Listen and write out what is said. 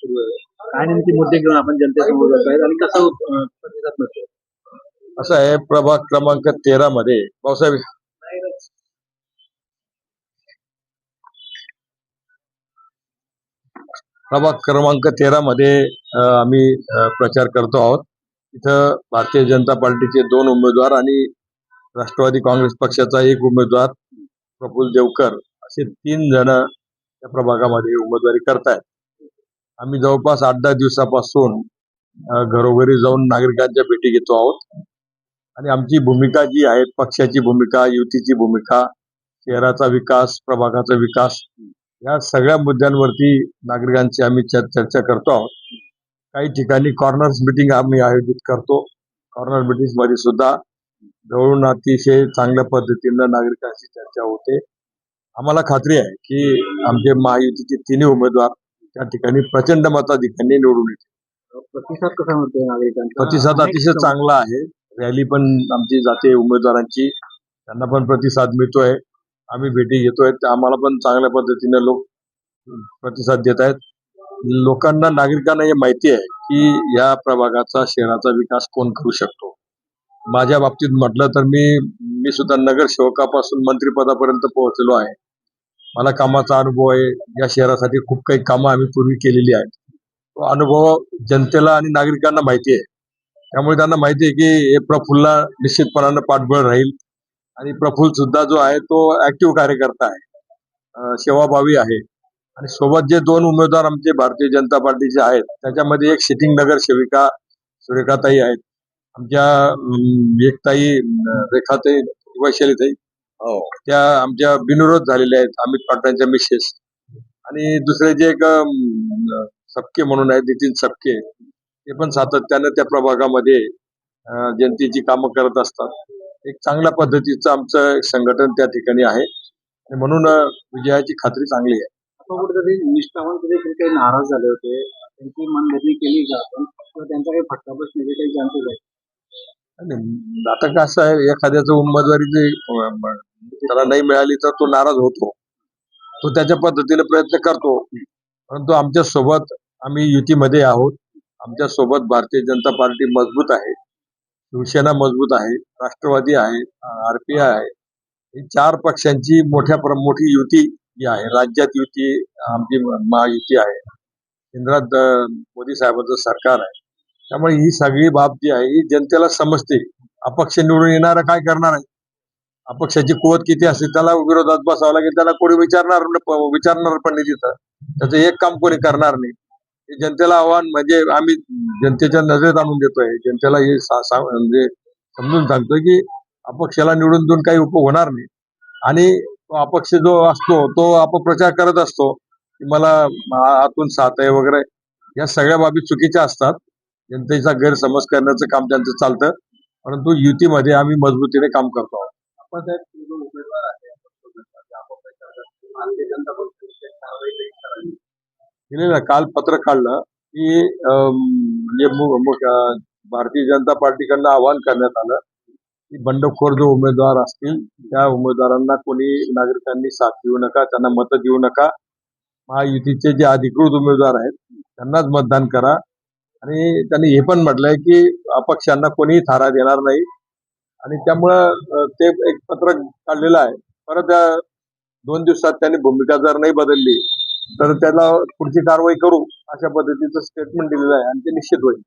सुरू आहे काय नेमके मुद्दे घेऊन आपण जनतेसमोर जात आहेत. आणि कसा प्रतिसाद मिळतो असं आहे प्रभाग क्रमांक तेरा मध्ये भाऊसाहेब प्रभाग क्रमांक तेरा मध्ये आम्ही प्रचार करतो आहोत. इथं भारतीय जनता पार्टीचे दोन उमेदवार आणि राष्ट्रवादी काँग्रेस पक्षाचा एक उमेदवार प्रफुल देवकर असे तीन जण या प्रभागामध्ये उमेदवारी करतायत. आम्ही जवळपास आठ दहा दिवसापासून घरोघरी जाऊन नागरिकांच्या भेटी घेतो आहोत. आणि आमची भूमिका जी आहे पक्षाची भूमिका युतीची भूमिका शहराचा विकास प्रभागाचा विकास या सगळ्या मुद्द्यांवरती नागरिकांची आम्ही चर्चा करतो आहोत. काही ठिकाणी कॉर्नर्स मिटिंग आम्ही आयोजित करतो. कॉर्नर मिटिंगमध्ये सुद्धा जवळून अतिशय चांगल्या पद्धतीनं नागरिकांशी चर्चा होते. आम्हाला खात्री आहे की आमचे महायुतीचे तिन्ही उमेदवार त्या ठिकाणी प्रचंड मताधिकांनी निवडून येतील. प्रतिसाद कसा मिळतोय नागरिकांचा? प्रतिसाद अतिशय चांगला आहे. रॅली पण आमची जाते उमेदवारांची त्यांना पण प्रतिसाद मिळतोय. आम्ही भेटी घेतोय. त्या आम्हाला पण चांगल्या पद्धतीने लोक प्रतिसाद देत आहेत. लोकांना नागरिकांना हे माहिती आहे की या प्रभागाचा शहराचा विकास कोण करू शकतो? माझ्या बाबतीत म्हटलं तर मी मी सुद्धा नगरसेवकापासून मंत्रिपदापर्यंत पोहोचलो आहे. मला कामाचा अनुभव आहे. या शहरासाठी खूप काही कामं आम्ही पूर्वी केलेली आहेत. तो अनुभव जनतेला आणि नागरिकांना माहिती आहे. त्यामुळे त्यांना माहिती आहे की हे प्रफुल्लला निश्चितपणानं पाठबळ राहील. आणि प्रफुल्ल सुद्धा जो आहे तो ऍक्टिव्ह कार्यकर्ता आहे. सेवाभावी आहे. आणि सोबत जे दोन उमेदवार आमचे भारतीय जनता पार्टीचे आहेत त्याच्यामध्ये एक सिटिंग नगरसेविका सुरेखाताई आहेत. आमच्या एकताई एक ताई रेखाताई वैशालीताई त्या आमच्या बिनविरोध झालेल्या आहेत अमित पाटलांच्या मिसेस. आणि दुसरे जे एक सपके म्हणून आहेत नितीन सपके ते पण सातत्यानं त्या प्रभागामध्ये जनतेची कामं करत असतात. एक चांगल्या पद्धतीचं आमचं एक संघटन त्या ठिकाणी आहे. आणि म्हणून विजयाची खात्री चांगली आहे. आपण कुठेतरी निष्ठावंत देखील काही नाराज झाले होते. त्यांची मनधरणी केली त्यांचा काही फटका बसण्याचे काही चान्सेस आहेत आणि आता कसं आहे एखाद्याचं उमेदवारी जे त्याला नाही मिळाली तर तो नाराज होतो. तो त्याच्या पद्धतीने प्रयत्न करतो. परंतु आमच्यासोबत आम्ही युतीमध्ये आहोत. आमच्यासोबत भारतीय जनता पार्टी मजबूत आहे. शिवसेना मजबूत आहे. राष्ट्रवादी आहे. आरपीआय आहे. ही चार पक्षांची मोठ्या प्र- मोठी युती जी आहे. राज्यात युती आमची महायुती आहे. केंद्रात मोदी साहेबांचं सरकार आहे. त्यामुळे ही सगळी बाब जी आहे ही जनतेला समजते. अपक्ष निवडून येणारा काय करणार आहे? अपक्षाची कुवत किती असते त्याला विरोधात बसावं लागेल त्याला कोणी विचारणार विचारणार पण नाही तिथं. त्याचं एक काम कोणी करणार नाही. हे जनतेला आव्हान म्हणजे आम्ही जनतेच्या नजरेत आणून देतोय. जनतेला हे म्हणजे समजून सांगतोय की अपक्षाला निवडून देऊन काही उपयोग होणार नाही. आणि तो अपक्ष जो असतो तो अपप्रचार करत असतो की मला आतून साथ आहे वगैरे या सगळ्या बाबी चुकीच्या असतात. जनतेचा गैरसमज करण्याचं काम त्यांचं चालतं. परंतु युतीमध्ये आम्ही मजबूतीने काम करतो आहोत जो उमेदवार आहे. भारतीय जनता काल पत्र काढलं की म्हणजे भारतीय जनता पार्टीकडनं आवाहन करण्यात आलं की बंडखोर जो उमेदवार असतील त्या उमेदवारांना कोणी नागरिकांनी साथ देऊ नका त्यांना मतं देऊ नका. महायुतीचे जे अधिकृत उमेदवार आहेत त्यांनाच मतदान करा. आणि त्यांनी हे पण म्हटलंय की अपक्षांना कोणीही थारा देणार नाही. आणि त्यामुळं ते एक पत्रक काढलेलं आहे. परत दोन दिवसात त्यांनी भूमिका जर नाही बदलली तर त्याला पुढची कारवाई करू अशा पद्धतीचं स्टेटमेंट दिलेलं आहे आणि ते निश्चित होईल.